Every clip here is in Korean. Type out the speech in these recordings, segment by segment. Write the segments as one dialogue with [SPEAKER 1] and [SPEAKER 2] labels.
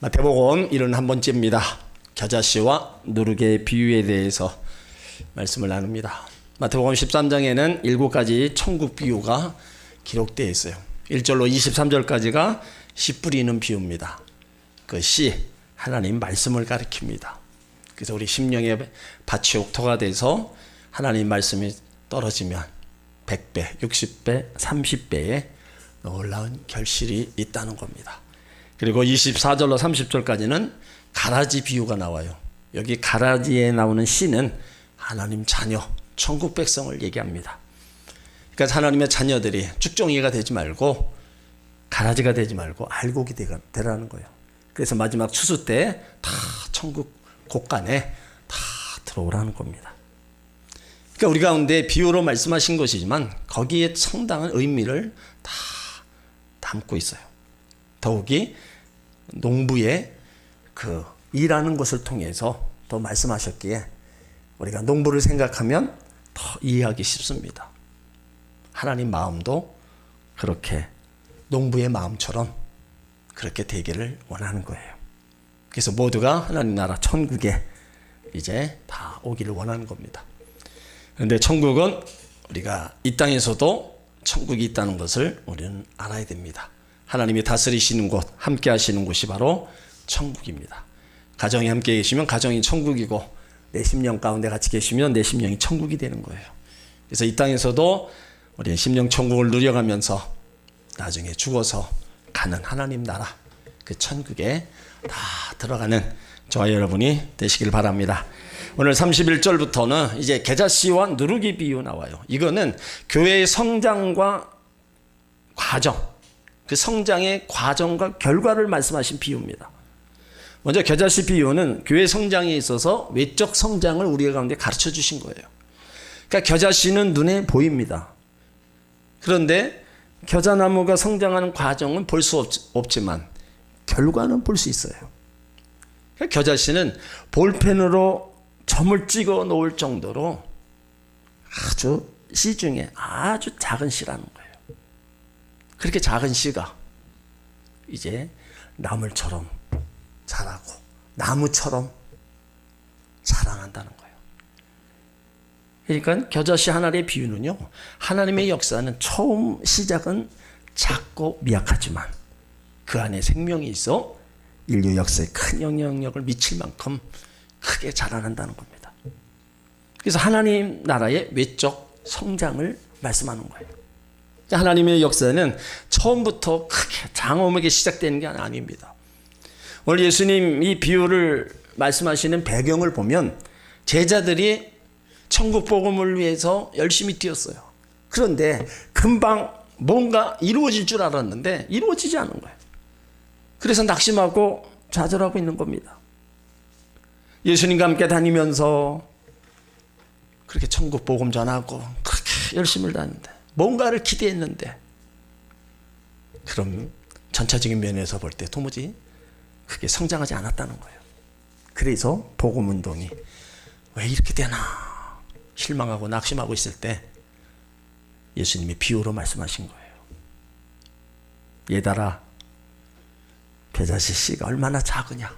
[SPEAKER 1] 마태복음 71번째입니다. 겨자씨와 누룩의 비유에 대해서 말씀을 나눕니다. 마태복음 13장에는 일곱 가지 천국 비유가 기록되어 있어요. 1절로 23절까지가 씨 뿌리는 비유입니다. 그 씨, 하나님 말씀을 가리킵니다. 그래서 우리 심령의 밭이 옥토가 돼서 하나님 말씀이 떨어지면 100배, 60배, 30배의 놀라운 결실이 있다는 겁니다. 그리고 24절로 30절까지는 가라지 비유가 나와요. 여기 가라지에 나오는 씨는 하나님 자녀, 천국 백성을 얘기합니다. 그러니까 하나님의 자녀들이 쭉정이가 되지 말고 가라지가 되지 말고 알곡이 되라는 거예요. 그래서 마지막 추수 때 다 천국 곳간에 다 들어오라는 겁니다. 그러니까 우리 가운데 비유로 말씀하신 것이지만 거기에 상당한 의미를 다 담고 있어요. 더욱이 농부의 그 일하는 것을 통해서 더 말씀하셨기에 우리가 농부를 생각하면 더 이해하기 쉽습니다. 하나님 마음도 그렇게 농부의 마음처럼 그렇게 되기를 원하는 거예요. 그래서 모두가 하나님 나라 천국에 이제 다 오기를 원하는 겁니다. 그런데 천국은 우리가 이 땅에서도 천국이 있다는 것을 우리는 알아야 됩니다. 하나님이 다스리시는 곳, 함께 하시는 곳이 바로 천국입니다. 가정이 함께 계시면 가정이 천국이고 내 심령 가운데 같이 계시면 내 심령이 천국이 되는 거예요. 그래서 이 땅에서도 우리 심령 천국을 누려가면서 나중에 죽어서 가는 하나님 나라 그 천국에 다 들어가는 저와 여러분이 되시길 바랍니다. 오늘 31절부터는 이제 계자씨와 누룩이 비유 나와요. 이거는 교회의 성장과 과정, 그 성장의 과정과 결과를 말씀하신 비유입니다. 먼저 겨자씨 비유는 교회 성장에 있어서 외적 성장을 우리 가운데 가르쳐 주신 거예요. 그러니까 겨자씨는 눈에 보입니다. 그런데 겨자나무가 성장하는 과정은 볼 수 없지만 결과는 볼 수 있어요. 그러니까 겨자씨는 볼펜으로 점을 찍어 놓을 정도로 아주 씨 중에 아주 작은 씨라는 거예요. 그렇게 작은 씨가 이제 나물처럼 자라고 나무처럼 자라난다는 거예요. 그러니까 겨자씨 하나의 비유는요. 하나님의 역사는 처음 시작은 작고 미약하지만 그 안에 생명이 있어 인류 역사에 큰 영향력을 미칠 만큼 크게 자라난다는 겁니다. 그래서 하나님 나라의 외적 성장을 말씀하는 거예요. 하나님의 역사는 처음부터 크게 장엄하게 시작되는 게 아닙니다. 오늘 예수님 이 비유를 말씀하시는 배경을 보면 제자들이 천국 복음을 위해서 열심히 뛰었어요. 그런데 금방 뭔가 이루어질 줄 알았는데 이루어지지 않은 거예요. 그래서 낙심하고 좌절하고 있는 겁니다. 예수님과 함께 다니면서 그렇게 천국 복음 전하고 그렇게 열심을 다는데 뭔가를 기대했는데 그럼 전체적인 면에서 볼 때 도무지 크게 성장하지 않았다는 거예요. 그래서 복음 운동이 왜 이렇게 되나 실망하고 낙심하고 있을 때 예수님이 비유로 말씀하신 거예요. 얘들아, 배자씨 씨가 얼마나 작으냐.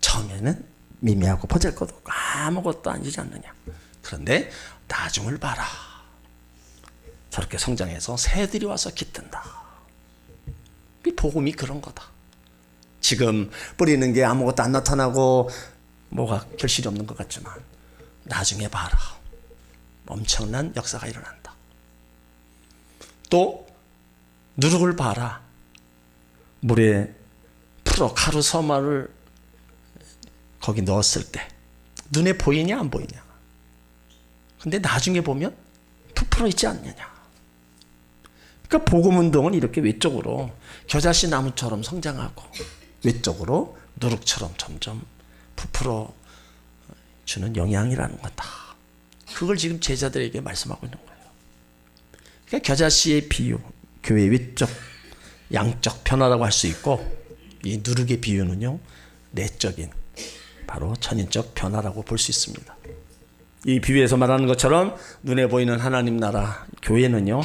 [SPEAKER 1] 처음에는 미미하고 보잘것없고 아무것도 아니지 않느냐. 그런데 나중을 봐라. 저렇게 성장해서 새들이 와서 깃든다. 이 복음이 그런 거다. 지금 뿌리는 게 아무것도 안 나타나고 뭐가 결실이 없는 것 같지만 나중에 봐라. 엄청난 역사가 일어난다. 또 누룩을 봐라. 물에 풀어 가루 서마를 거기 넣었을 때 눈에 보이냐 안 보이냐. 근데 나중에 보면 부풀어 있지 않느냐. 그러니까 복음 운동은 이렇게 외적으로 겨자씨 나무처럼 성장하고 외적으로 누룩처럼 점점 부풀어 주는 영향이라는 거다. 그걸 지금 제자들에게 말씀하고 있는 거예요. 그러니까 겨자씨의 비유, 교회 외적, 양적 변화라고 할 수 있고 이 누룩의 비유는요 내적인 바로 천인적 변화라고 볼 수 있습니다. 이 비유에서 말하는 것처럼 눈에 보이는 하나님 나라 교회는요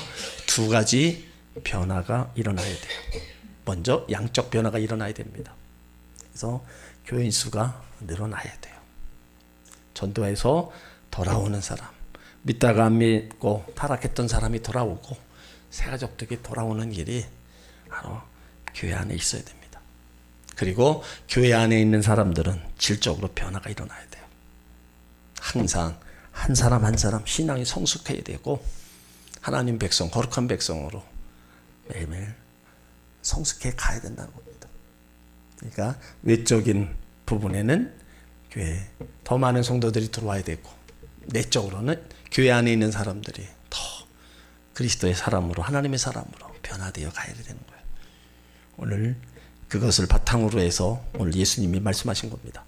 [SPEAKER 1] 두 가지 변화가 일어나야 돼요. 먼저 양적 변화가 일어나야 됩니다. 그래서 교인 수가 늘어나야 돼요. 전도에서 돌아오는 사람, 믿다가 안 믿고 타락했던 사람이 돌아오고 새 가족들이 돌아오는 일이 바로 교회 안에 있어야 됩니다. 그리고 교회 안에 있는 사람들은 질적으로 변화가 일어나야 돼요. 항상 한 사람 한 사람 신앙이 성숙해야 되고 하나님 백성 거룩한 백성으로 매일매일 성숙해 가야 된다는 겁니다. 그러니까 외적인 부분에는 교회 더 많은 성도들이 들어와야 되고 내적으로는 교회 안에 있는 사람들이 더 그리스도의 사람으로 하나님의 사람으로 변화되어 가야 되는 거예요. 오늘 그것을 바탕으로 해서 오늘 예수님이 말씀하신 겁니다.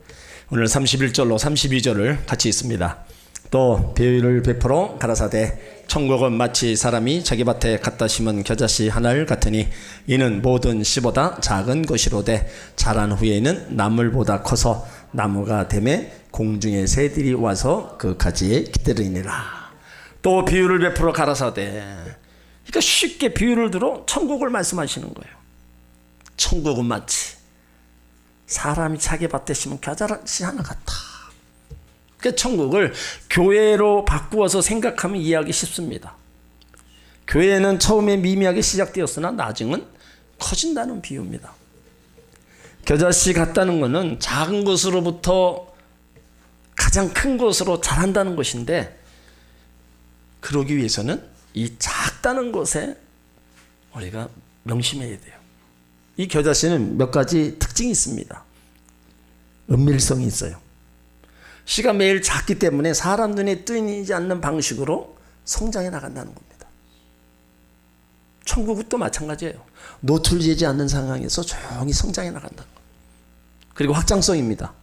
[SPEAKER 1] 오늘 31절로 32절을 같이 있습니다. 또 배유를 베풀어 가라사대 천국은 마치 사람이 자기 밭에 갖다 심은 겨자씨 하나를 같으니 이는 모든 씨보다 작은 것이로되 자란 후에는 나물보다 커서 나무가 됨에 공중의 새들이 와서 그 가지에 기대리니라. 또 비유를 베풀어 가라사대. 그러니까 쉽게 비유를 들어 천국을 말씀하시는 거예요. 천국은 마치 사람이 자기 밭에 심은 겨자씨 하나 같아. 그 천국을 교회로 바꾸어서 생각하면 이해하기 쉽습니다. 교회는 처음에 미미하게 시작되었으나 나중은 커진다는 비유입니다. 겨자씨 같다는 것은 작은 것으로부터 가장 큰 것으로 자란다는 것인데 그러기 위해서는 이 작다는 것에 우리가 명심해야 돼요. 이 겨자씨는 몇 가지 특징이 있습니다. 은밀성이 있어요. 씨가 매일 작기 때문에 사람 눈에 뜨이지 않는 방식으로 성장해 나간다는 겁니다. 천국은 또 마찬가지예요. 노출되지 않는 상황에서 조용히 성장해 나간다는 겁니다. 그리고 확장성입니다.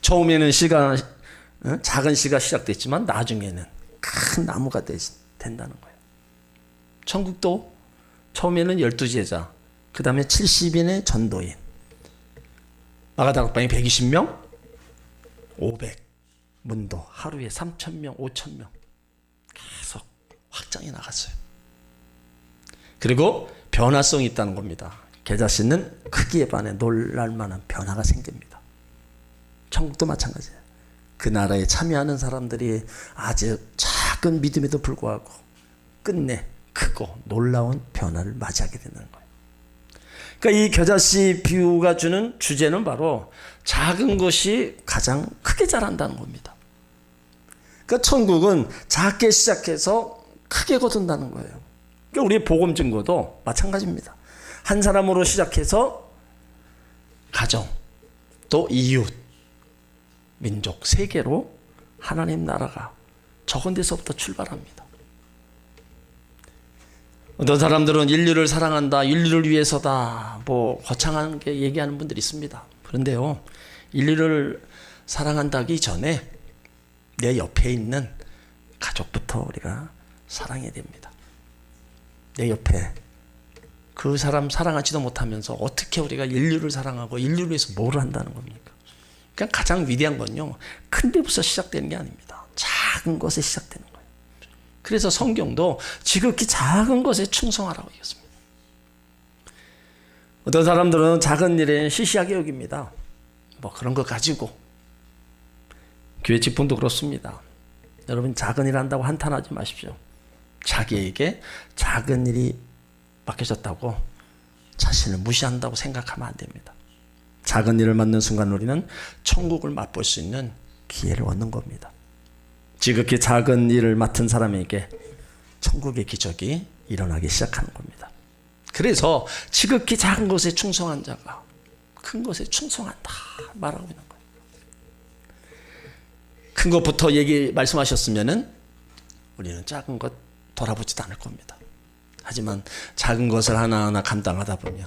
[SPEAKER 1] 처음에는 씨가 어? 작은 씨가 시작됐지만 나중에는 큰 나무가 되, 된다는 거예요. 천국도 처음에는 열두 제자, 그 다음에 70인의 전도인, 마가다락방이 120명, 500 문도 하루에 3,000명, 5,000명 계속 확장해 나갔어요. 그리고 변화성이 있다는 겁니다. 계좌씨는 크기에 반해 놀랄 만한 변화가 생깁니다. 천국도 마찬가지예요. 그 나라에 참여하는 사람들이 아주 작은 믿음에도 불구하고 끝내 크고 놀라운 변화를 맞이하게 되는 거예요. 그러니까 이 겨자씨 비유가 주는 주제는 바로 작은 것이 가장 크게 자란다는 겁니다. 그러니까 천국은 작게 시작해서 크게 거둔다는 거예요. 그러니까 우리 복음 증거도 마찬가지입니다. 한 사람으로 시작해서 가정, 또 이웃, 민족, 세계로 하나님 나라가 적은 데서부터 출발합니다. 어떤 사람들은 인류를 사랑한다, 인류를 위해서다, 뭐 거창한 게 얘기하는 분들이 있습니다. 그런데요, 인류를 사랑한다기 전에 내 옆에 있는 가족부터 우리가 사랑해야 됩니다. 내 옆에 그 사람 사랑하지도 못하면서 어떻게 우리가 인류를 사랑하고 인류를 위해서 뭘 한다는 겁니까? 그냥 가장 위대한 건요, 큰 데부터 시작되는 게 아닙니다. 작은 것에 시작되는 거예요. 그래서 성경도 지극히 작은 것에 충성하라고 얘기했습니다. 어떤 사람들은 작은 일에 시시하게 여깁니다. 뭐 그런 거 가지고 교회 직분도 그렇습니다. 여러분 작은 일 한다고 한탄하지 마십시오. 자기에게 작은 일이 맡겨졌다고 자신을 무시한다고 생각하면 안 됩니다. 작은 일을 맡는 순간 우리는 천국을 맛볼 수 있는 기회를 얻는 겁니다. 지극히 작은 일을 맡은 사람에게 천국의 기적이 일어나기 시작하는 겁니다. 그래서 지극히 작은 것에 충성한 자가 큰 것에 충성한다 말하고 있는 거예요. 큰 것부터 얘기 말씀하셨으면은 우리는 작은 것 돌아보지도 않을 겁니다. 하지만 작은 것을 하나하나 감당하다 보면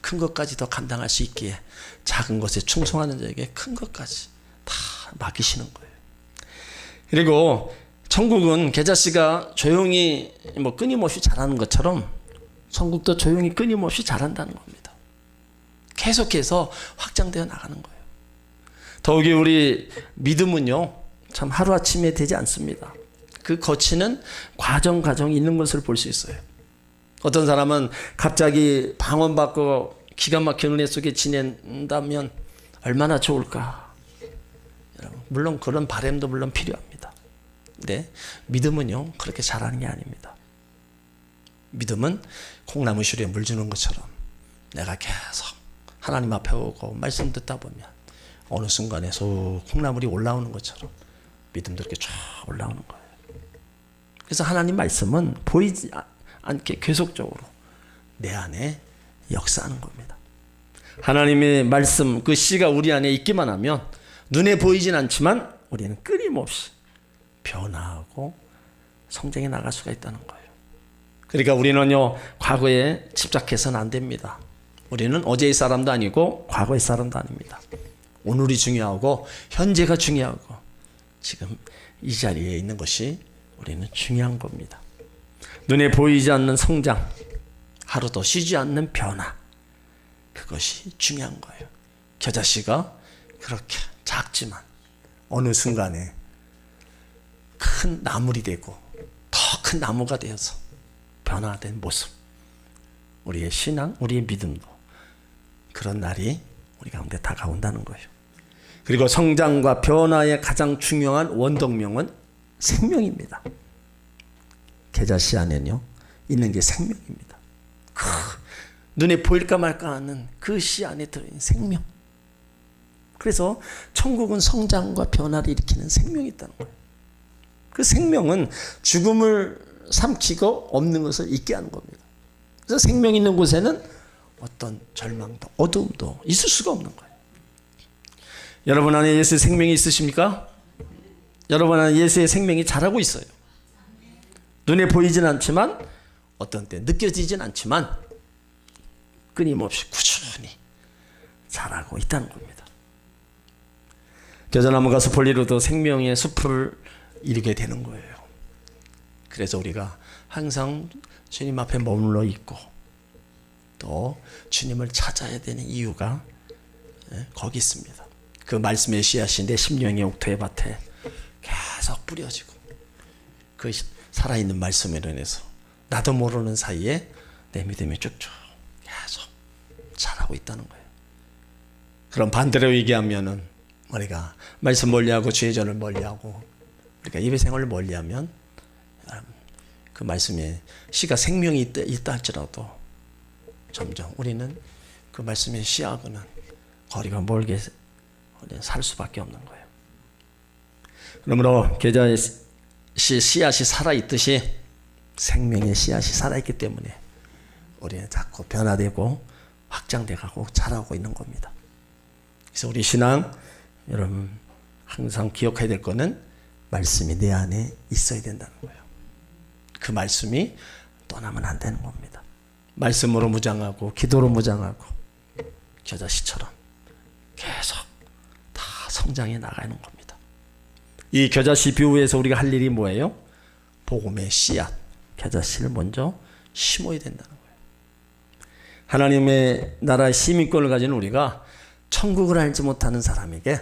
[SPEAKER 1] 큰 것까지 더 감당할 수 있기에 작은 것에 충성하는 자에게 큰 것까지 다 맡기시는 거예요. 그리고 천국은 계자씨가 조용히 뭐 끊임없이 자라는 것처럼 천국도 조용히 끊임없이 자란다는 겁니다. 계속해서 확장되어 나가는 거예요. 더욱이 우리 믿음은요, 참 하루아침에 되지 않습니다. 그 거치는 과정, 과정이 있는 것을 볼 수 있어요. 어떤 사람은 갑자기 방언받고 기가 막힌 은혜 속에 지낸다면 얼마나 좋을까. 물론 그런 바램도 물론 필요합니다. 근데 믿음은요 그렇게 잘하는 게 아닙니다. 믿음은 콩나무 슈리에 물 주는 것처럼 내가 계속 하나님 앞에 오고 말씀 듣다 보면 어느 순간에 소 콩나물이 올라오는 것처럼 믿음도 이렇게 쫙 올라오는 거예요. 그래서 하나님 말씀은 보이지 아- 않게 계속적으로 내 안에 역사하는 겁니다. 하나님의 말씀 그 씨가 우리 안에 있기만 하면 눈에 보이진 않지만 우리는 끊임없이 변화하고 성장해 나갈 수가 있다는 거예요. 그러니까 우리는요 과거에 집착해서는 안 됩니다. 우리는 어제의 사람도 아니고 과거의 사람도 아닙니다. 오늘이 중요하고 현재가 중요하고 지금 이 자리에 있는 것이 우리는 중요한 겁니다. 눈에 보이지 않는 성장, 하루도 쉬지 않는 변화, 그것이 중요한 거예요. 겨자씨가 그렇게 작지만 어느 순간에 큰 나물이 되고 더 큰 나무가 되어서 변화된 모습. 우리의 신앙, 우리의 믿음도 그런 날이 우리 가운데 다가온다는 거예요. 그리고 성장과 변화의 가장 중요한 원동명은 생명입니다. 계자씨 안에는요 있는 게 생명입니다. 그 눈에 보일까 말까 하는 그 씨 안에 들어있는 생명. 그래서 천국은 성장과 변화를 일으키는 생명이 있다는 거예요. 그 생명은 죽음을 삼키고 없는 것을 잊게 하는 겁니다. 그래서 생명 있는 곳에는 어떤 절망도 어두움도 있을 수가 없는 거예요. 여러분 안에 예수의 생명이 있으십니까? 여러분 안에 예수의 생명이 자라고 있어요. 눈에 보이진 않지만 어떤 때 느껴지진 않지만 끊임없이 꾸준히 자라고 있다는 겁니다. 겨자나무 가서 볼일로도 생명의 숲을 이루게 되는 거예요. 그래서 우리가 항상 주님 앞에 머물러 있고 또 주님을 찾아야 되는 이유가 예, 거기 있습니다. 그 말씀의 씨앗이 내 심령의 옥토의 밭에 계속 뿌려지고 그 살아있는 말씀으로 인해서 나도 모르는 사이에 내 믿음이 쭉쭉 계속 자라고 있다는 거예요. 그럼 반대로 얘기하면은 우리가 말씀 멀리하고 주의 전을 멀리하고 우리가 예배 생활을 멀리하면 그 말씀에 씨가 생명이 있다, 있다 할지라도 점점 우리는 그 말씀의 씨하고는 거리가 멀게 살 수밖에 없는 거예요. 그러므로 계좌의 씨, 씨앗이 살아있듯이 생명의 씨앗이 살아있기 때문에 우리는 자꾸 변화되고 확장돼가고 자라고 있는 겁니다. 그래서 우리 신앙 여러분 항상 기억해야 될 거는 말씀이 내 안에 있어야 된다는 거예요. 그 말씀이 떠나면 안 되는 겁니다. 말씀으로 무장하고 기도로 무장하고 겨자씨처럼 계속 다 성장해 나가는 겁니다. 이 겨자씨 비유에서 우리가 할 일이 뭐예요? 복음의 씨앗, 겨자씨를 먼저 심어야 된다는 거예요. 하나님의 나라의 시민권을 가진 우리가 천국을 알지 못하는 사람에게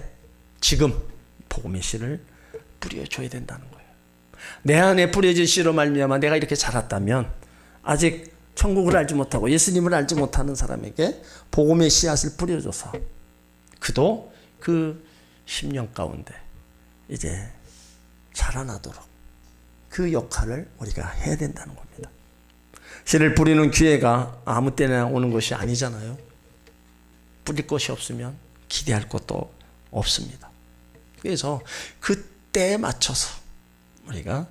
[SPEAKER 1] 지금 복음의 씨를 뿌려줘야 된다는 거예요. 내 안에 뿌려진 씨로 말미암아 내가 이렇게 자랐다면 아직 천국을 알지 못하고 예수님을 알지 못하는 사람에게 복음의 씨앗을 뿌려줘서 그도 그 10년 가운데 이제 자라나도록 그 역할을 우리가 해야 된다는 겁니다. 씨를 뿌리는 기회가 아무 때나 오는 것이 아니잖아요. 뿌릴 것이 없으면 기대할 것도 없습니다. 그래서 그 때에 맞춰서 우리가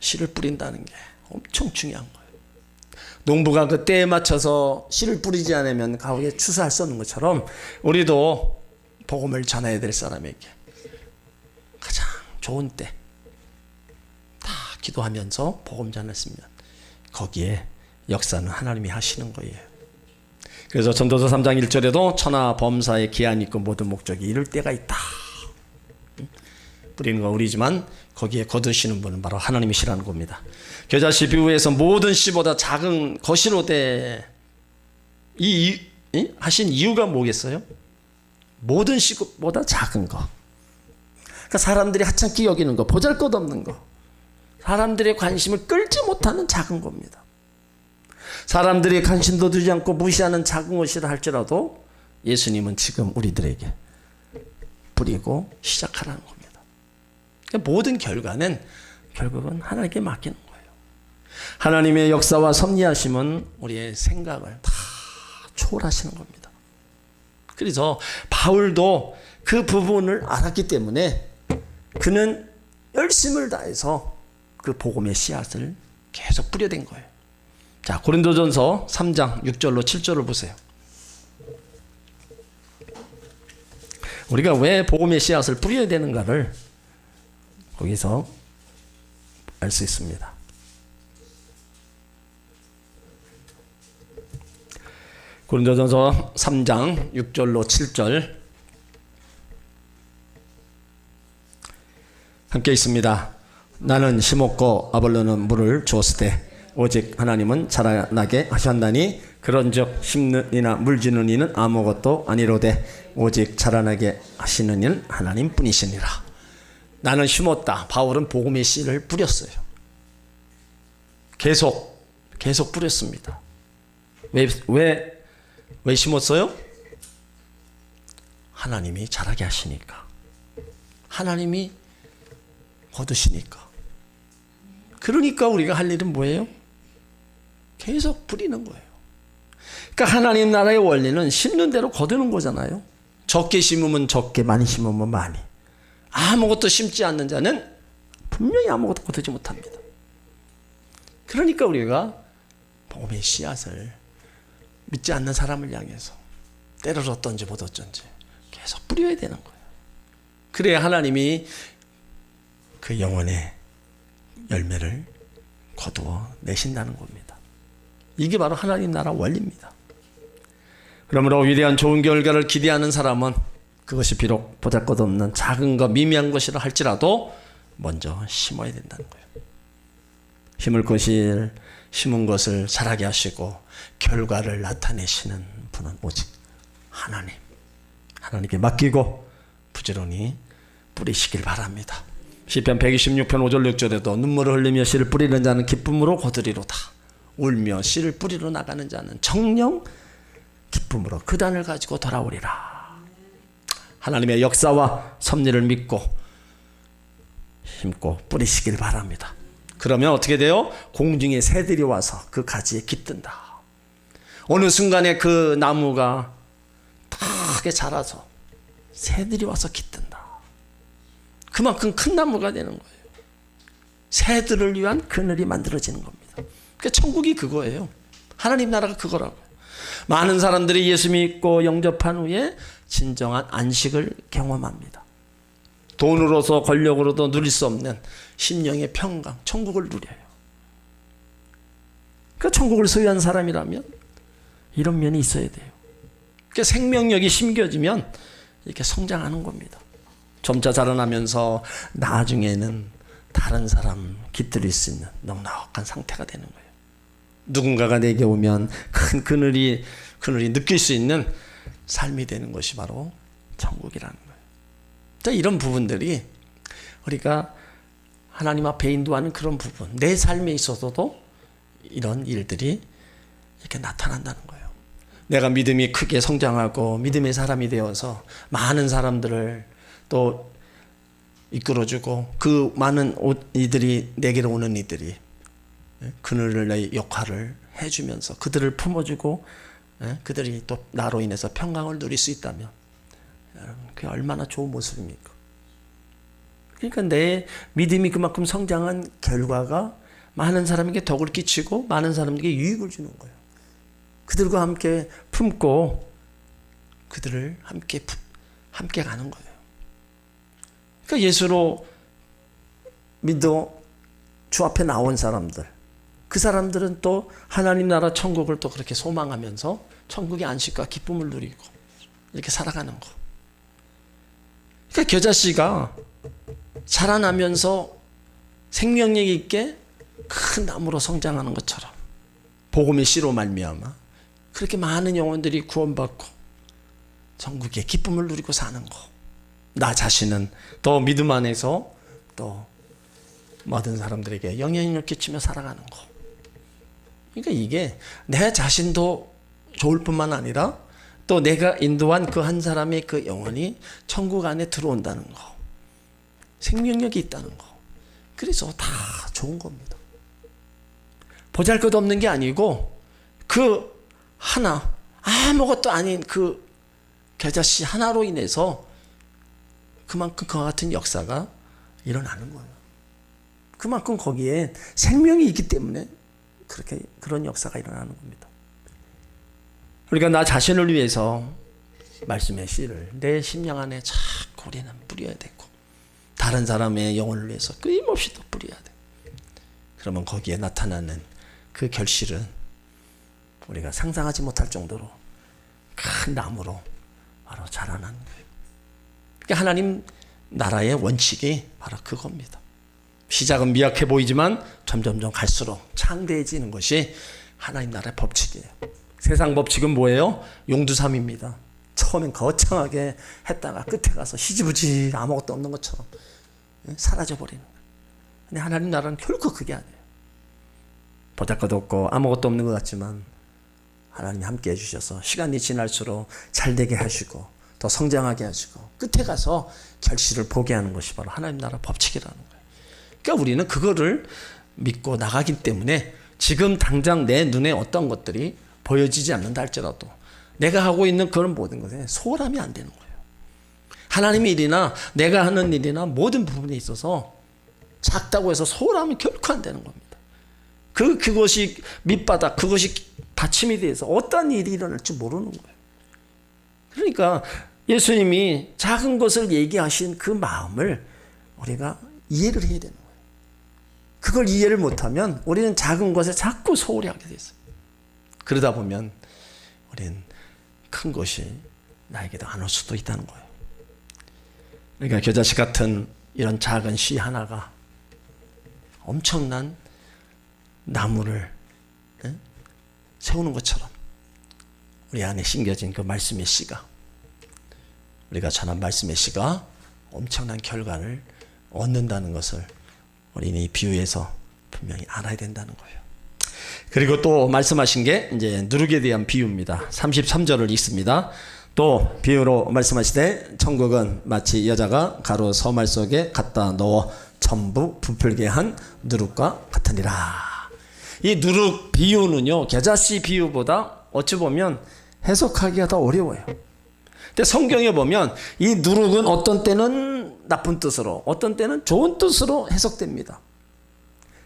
[SPEAKER 1] 씨를 뿌린다는 게 엄청 중요한 거예요. 농부가 그 때에 맞춰서 씨를 뿌리지 않으면 가옥에 추수할 수 없는 것처럼 우리도 복음을 전해야 될 사람에게 가장 좋은 때 다 기도하면서 복음 전했으면 거기에 역사는 하나님이 하시는 거예요. 그래서 전도서 3장 1절에도 천하 범사의 기한이 있고 모든 목적이 이룰 때가 있다. 뿌리는 건 우리지만 거기에 거두시는 분은 바로 하나님이시라는 겁니다. 겨자씨 비유에서 모든 씨보다 작은 거시로되 이, 이 하신 이유가 뭐겠어요? 모든 씨보다 작은 거. 그러니까 사람들이 하찮게 여기는 거, 보잘것없는 거, 사람들의 관심을 끌지 못하는 작은 겁니다. 사람들이 관심도 두지 않고 무시하는 작은 것이라 할지라도 예수님은 지금 우리들에게 뿌리고 시작하라는 겁니다. 모든 결과는 결국은 하나님께 맡기는 거예요. 하나님의 역사와 섭리하심은 우리의 생각을 다 초월하시는 겁니다. 그래서 바울도 그 부분을 알았기 때문에 그는 열심을 다해서 그 복음의 씨앗을 계속 뿌려댄 거예요. 자, 고린도전서 3장 6절로 7절을 보세요. 우리가 왜 복음의 씨앗을 뿌려야 되는가를 거기서 알 수 있습니다. 고린도전서 3장 6절로 7절 함께 있습니다. 나는 심었고 아볼로는 물을 주었을 때 오직 하나님은 자라나게 하셨나니 그런즉 심는 이나 물주는 이는 아무것도 아니로되 오직 자라나게 하시는 이는 하나님뿐이시니라. 나는 심었다. 바울은 복음의 씨를 뿌렸어요. 계속 계속 뿌렸습니다. 왜 왜, 왜 심었어요? 하나님이 자라게 하시니까. 하나님이 거두시니까. 그러니까 우리가 할 일은 뭐예요? 계속 뿌리는 거예요. 그러니까 하나님 나라의 원리는 심는 대로 거두는 거잖아요. 적게 심으면 적게, 많이 심으면 많이. 아무것도 심지 않는 자는 분명히 아무것도 거두지 못합니다. 그러니까 우리가 복음의 씨앗을 믿지 않는 사람을 향해서 때를 얻던지 못 얻던지 계속 뿌려야 되는 거예요. 그래야 하나님이 그 영혼의 열매를 거두어 내신다는 겁니다. 이게 바로 하나님 나라 원리입니다. 그러므로 위대한 좋은 결과를 기대하는 사람은 그것이 비록 보잘것없는 작은 것 미미한 것이라 할지라도 먼저 심어야 된다는 거예요. 심을 것을 심은 것을 자라게 하시고 결과를 나타내시는 분은 오직 하나님. 하나님께 맡기고 부지런히 뿌리시길 바랍니다. 시편 126편 5절 6절에도 눈물을 흘리며 씨를 뿌리는 자는 기쁨으로 거두리로다. 울며 씨를 뿌리러 나가는 자는 정령 기쁨으로 그 단을 가지고 돌아오리라. 하나님의 역사와 섭리를 믿고 심고 뿌리시길 바랍니다. 그러면 어떻게 돼요? 공중에 새들이 와서 그 가지에 깃든다. 어느 순간에 그 나무가 크게 자라서 새들이 와서 깃든다. 그만큼 큰 나무가 되는 거예요. 새들을 위한 그늘이 만들어지는 겁니다. 그러니까 천국이 그거예요. 하나님 나라가 그거라고요. 많은 사람들이 예수 믿고 영접한 후에 진정한 안식을 경험합니다. 돈으로서 권력으로도 누릴 수 없는 심령의 평강, 천국을 누려요. 그러니까 천국을 소유한 사람이라면 이런 면이 있어야 돼요. 그러니까 생명력이 심겨지면 이렇게 성장하는 겁니다. 점차 자라나면서 나중에는 다른 사람 깃들일 수 있는 넉넉한 상태가 되는 거예요. 누군가가 내게 오면 큰 그늘이 그늘이 느낄 수 있는 삶이 되는 것이 바로 천국이라는 거예요. 자, 이런 부분들이 우리가 하나님 앞에 인도하는 그런 부분, 내 삶에 있어서도 이런 일들이 이렇게 나타난다는 거예요. 내가 믿음이 크게 성장하고 믿음의 사람이 되어서 많은 사람들을 또 이끌어주고 그 많은 이들이 내게로 오는 이들이 그늘의 역할을 해주면서 그들을 품어주고 그들이 또 나로 인해서 평강을 누릴 수 있다면 여러분 그게 얼마나 좋은 모습입니까? 그러니까 내 믿음이 그만큼 성장한 결과가 많은 사람에게 덕을 끼치고 많은 사람에게 유익을 주는 거예요. 그들과 함께 품고 그들을 함께 함께 가는 거예요. 그러니까 예수로 믿어 주 앞에 나온 사람들, 그 사람들은 또 하나님 나라 천국을 또 그렇게 소망하면서 천국의 안식과 기쁨을 누리고 이렇게 살아가는 거. 그러니까 겨자씨가 자라나면서 생명력 있게 큰 나무로 성장하는 것처럼 복음의 씨로 말미암아 그렇게 많은 영혼들이 구원받고 천국의 기쁨을 누리고 사는 거. 나 자신은 또 믿음 안에서 또 모든 사람들에게 영향력을 끼치며 살아가는 거. 그러니까 이게 내 자신도 좋을 뿐만 아니라 또 내가 인도한 그 한 사람의 그 영혼이 천국 안에 들어온다는 거. 생명력이 있다는 거. 그래서 다 좋은 겁니다. 보잘 것 없는 게 아니고 그 하나 아무것도 아닌 그 겨자씨 하나로 인해서 그만큼 그와 같은 역사가 일어나는 거예요. 그만큼 거기에 생명이 있기 때문에 그렇게 그런 역사가 일어나는 겁니다. 그러니까 나 자신을 위해서 말씀의 씨를 내 심령 안에 자꾸 우리는 뿌려야 되고 다른 사람의 영혼을 위해서 끊임없이 또 뿌려야 돼. 그러면 거기에 나타나는 그 결실은 우리가 상상하지 못할 정도로 큰 나무로 바로 자라나는 거예요. 그러니까 하나님 나라의 원칙이 바로 그겁니다. 시작은 미약해 보이지만 점점점 갈수록 창대해지는 것이 하나님 나라의 법칙이에요. 세상 법칙은 뭐예요? 용두삼입니다. 처음엔 거창하게 했다가 끝에 가서 희지부지 아무것도 없는 것처럼 사라져 버리는 거예요. 근데 하나님 나라는 결코 그게 아니에요. 보잘것 없고 아무것도 없는 것 같지만 하나님이 함께 해주셔서 시간이 지날수록 잘되게 하시고 더 성장하게 하시고 끝에 가서 결실을 보게 하는 것이 바로 하나님 나라 법칙이라는 거예요. 그러니까 우리는 그거를 믿고 나가기 때문에 지금 당장 내 눈에 어떤 것들이 보여지지 않는다 할지라도 내가 하고 있는 그런 모든 것에 소홀함이 안 되는 거예요. 하나님의 일이나 내가 하는 일이나 모든 부분에 있어서 작다고 해서 소홀하면 결코 안 되는 겁니다. 그 그것이 밑바닥 그것이 받침이 돼서 어떤 일이 일어날지 모르는 거예요. 그러니까 예수님이 작은 것을 얘기하신 그 마음을 우리가 이해를 해야 되는 거예요. 그걸 이해를 못하면 우리는 작은 것에 자꾸 소홀히 하게 됐어요. 그러다 보면 우리는 큰 것이 나에게도 안 올 수도 있다는 거예요. 그러니까 겨자씨 같은 이런 작은 씨 하나가 엄청난 나무를 예? 세우는 것처럼 우리 안에 심겨진 그 말씀의 씨가 우리가 전한 말씀의 씨가 엄청난 결과를 얻는다는 것을 우리는 이 비유에서 분명히 알아야 된다는 거예요. 그리고 또 말씀하신 게 이제 누룩에 대한 비유입니다. 33절을 읽습니다. 또 비유로 말씀하시되 천국은 마치 여자가 가루 서말 속에 갖다 넣어 전부 부풀게 한 누룩과 같으니라. 이 누룩 비유는요 겨자씨 비유보다 어찌 보면 해석하기가 더 어려워요. 근데 성경에 보면 이 누룩은 어떤 때는 나쁜 뜻으로, 어떤 때는 좋은 뜻으로 해석됩니다.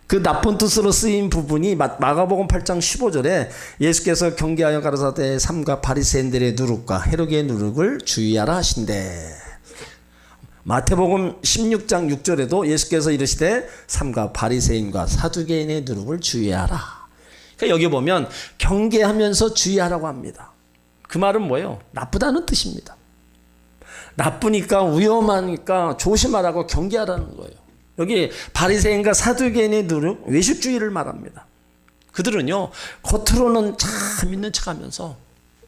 [SPEAKER 1] 그 나쁜 뜻으로 쓰인 부분이 마- 마가복음 8장 15절에 예수께서 경계하여 가라사대 삼가 바리새인들의 누룩과 헤로게의 누룩을 주의하라 하신대. 마태복음 16장 6절에도 예수께서 이르시되 삼가 바리새인과 사두개인의 누룩을 주의하라. 그러니까 여기 보면 경계하면서 주의하라고 합니다. 그 말은 뭐예요? 나쁘다는 뜻입니다. 나쁘니까 위험하니까 조심하라고 경계하라는 거예요. 여기 바리새인과 사두개인의 누룩 외식주의를 말합니다. 그들은요 겉으로는 참 있는 척하면서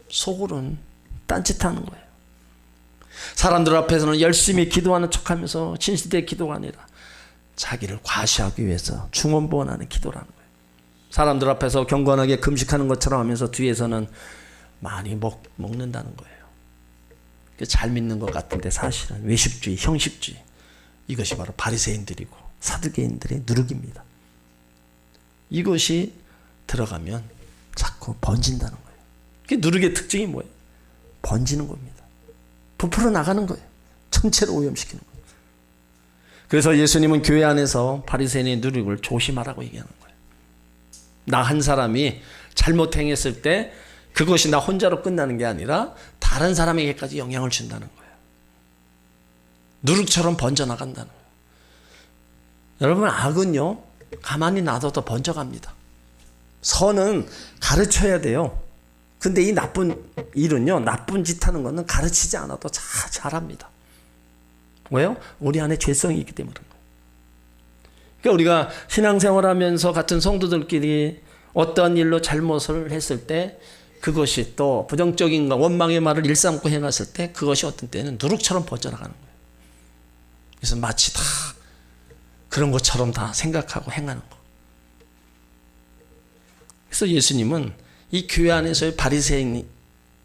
[SPEAKER 1] 속으로는 딴짓하는 거예요. 사람들 앞에서는 열심히 기도하는 척하면서 진실된 기도가 아니라 자기를 과시하기 위해서 중원부원하는 기도라는 거예요. 사람들 앞에서 경건하게 금식하는 것처럼 하면서 뒤에서는 많이 먹, 먹는다는 거예요. 잘 믿는 것 같은데 사실은 외식주의, 형식주의 이것이 바로 바리새인들이고 사두개인들의 누룩입니다. 이것이 들어가면 자꾸 번진다는 거예요. 그 누룩의 특징이 뭐예요? 번지는 겁니다. 부풀어 나가는 거예요. 전체를 오염시키는 거예요. 그래서 예수님은 교회 안에서 바리새인의 누룩을 조심하라고 얘기하는 거예요. 나 한 사람이 잘못 행했을 때 그것이 나 혼자로 끝나는 게 아니라 다른 사람에게까지 영향을 준다는 거예요. 누룩처럼 번져나간다는 거예요. 여러분, 악은요, 가만히 놔둬도 번져갑니다. 선은 가르쳐야 돼요. 근데 이 나쁜 일은요, 나쁜 짓 하는 거는 가르치지 않아도 잘, 잘합니다. 왜요? 우리 안에 죄성이 있기 그런 거예요. 그러니까 우리가 신앙생활 하면서 같은 성도들끼리 어떤 일로 잘못을 했을 때 그것이 또 부정적인 원망의 말을 일삼고 행했을 때 그것이 어떤 때는 누룩처럼 번져나가는 거예요. 그래서 마치 다 그런 것처럼 다 생각하고 행하는 거. 그래서 예수님은 이 교회 안에서의 바리새인의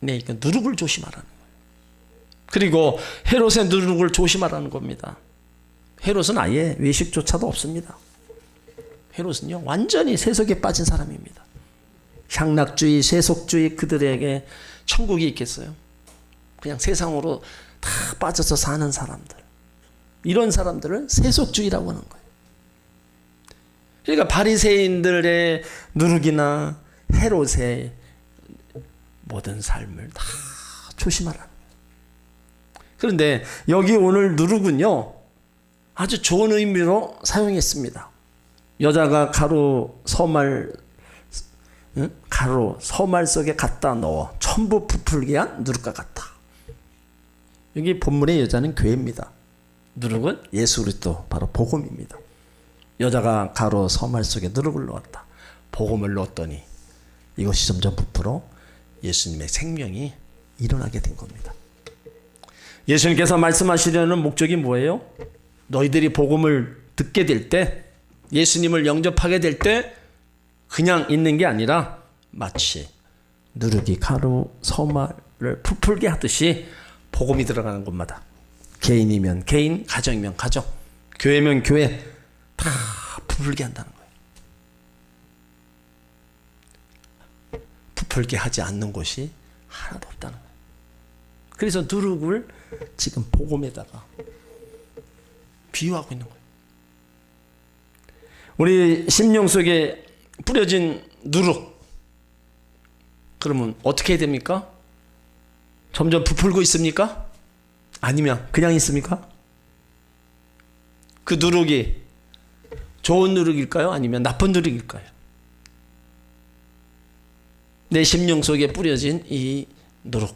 [SPEAKER 1] 그 누룩을 조심하라는 거예요. 그리고 헤롯의 누룩을 조심하라는 겁니다. 헤롯은 아예 외식조차도 없습니다. 헤롯은요 완전히 세속에 빠진 사람입니다. 향락주의, 세속주의 그들에게 천국이 있겠어요? 그냥 세상으로 다 빠져서 사는 사람들. 이런 사람들을 세속주의라고 하는 거예요. 그러니까 바리새인들의 누룩이나 헤롯의 모든 삶을 다 조심하라. 그런데 여기 오늘 누룩은요 아주 좋은 의미로 사용했습니다. 여자가 가루 서말 응? 가루 서말 속에 갖다 넣어 천부 부풀게 한 누룩과 같다. 여기 본문의 여자는 교회입니다. 누룩은 예수 그리스도 바로 복음입니다. 여자가 가로 서말 속에 누룩을 넣었다. 복음을 넣었더니 이것이 점점 부풀어 예수님의 생명이 일어나게 된 겁니다. 예수님께서 말씀하시려는 목적이 뭐예요? 너희들이 복음을 듣게 될 때, 예수님을 영접하게 될 때, 그냥 있는 게 아니라 마치 누룩이 가루 서말을 부풀게 하듯이 복음이 들어가는 곳마다 개인이면 개인, 가정이면 가정, 교회면 교회 다 부풀게 한다는 거예요. 부풀게 하지 않는 곳이 하나도 없다는 거예요. 그래서 누룩을 지금 복음에다가 비유하고 있는 거예요. 우리 심령 속에 뿌려진 누룩 그러면 어떻게 해야 됩니까? 점점 부풀고 있습니까? 아니면 그냥 있습니까? 그 누룩이 좋은 누룩일까요? 아니면 나쁜 누룩일까요? 내 심령 속에 뿌려진 이 누룩.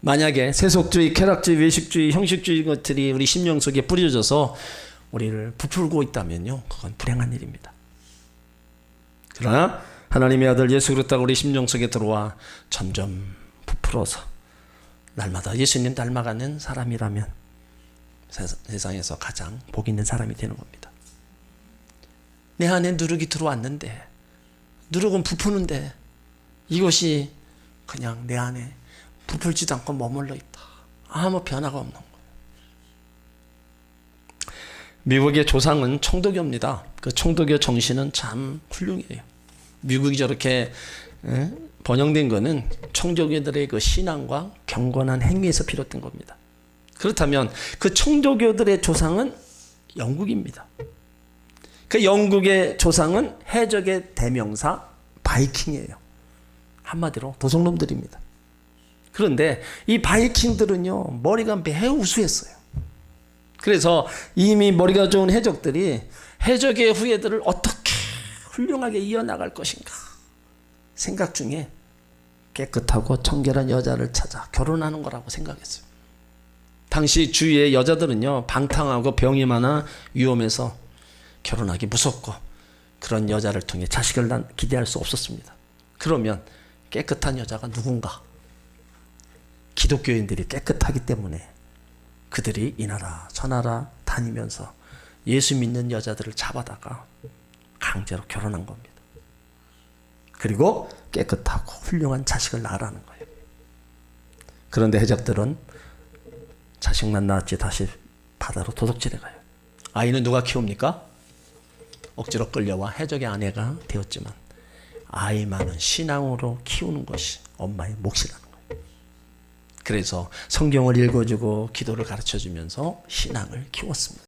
[SPEAKER 1] 만약에 세속주의, 쾌락주의, 외식주의, 형식주의 것들이 우리 심령 속에 뿌려져서 우리를 부풀고 있다면요, 그건 불행한 일입니다. 그러나 하나님의 아들 예수 그리스도가 우리 심령 속에 들어와 점점 부풀어서 날마다 예수님 닮아가는 사람이라면 세상에서 가장 복 있는 사람이 되는 겁니다. 내 안에 누룩이 들어왔는데 누룩은 부푸는데 이것이 그냥 내 안에 부풀지도 않고 머물러 있다. 아무 변화가 없는 거예요. 미국의 조상은 청도교입니다. 그 청도교 정신은 참 훌륭해요. 미국이 저렇게 에? 번영된 거는 청교교들의 그 신앙과 경건한 행위에서 비롯된 겁니다. 그렇다면 그 청교교들의 조상은 영국입니다. 그 영국의 조상은 해적의 대명사 바이킹이에요. 한마디로 도둑놈들입니다. 그런데 이 바이킹들은요 머리가 매우 우수했어요. 그래서 이미 머리가 좋은 해적들이 해적의 후예들을 어떻게 훌륭하게 이어나갈 것인가 생각 중에 깨끗하고 청결한 여자를 찾아 결혼하는 거라고 생각했어요. 당시 주위의 여자들은요 방탕하고 병이 많아 위험해서 결혼하기 무섭고 그런 여자를 통해 자식을 난 기대할 수 없었습니다. 그러면 깨끗한 여자가 누군가? 기독교인들이 깨끗하기 때문에 그들이 이 나라 저 나라 다니면서 예수 믿는 여자들을 잡아다가 강제로 결혼한 겁니다. 그리고 깨끗하고 훌륭한 자식을 낳으라는 거예요. 그런데 해적들은 자식만 낳았지 다시 바다로 도둑질해 가요. 아이는 누가 키웁니까? 억지로 끌려와 해적의 아내가 되었지만 아이만은 신앙으로 키우는 것이 엄마의 몫이라는 거예요. 그래서 성경을 읽어주고 기도를 가르쳐주면서 신앙을 키웠습니다.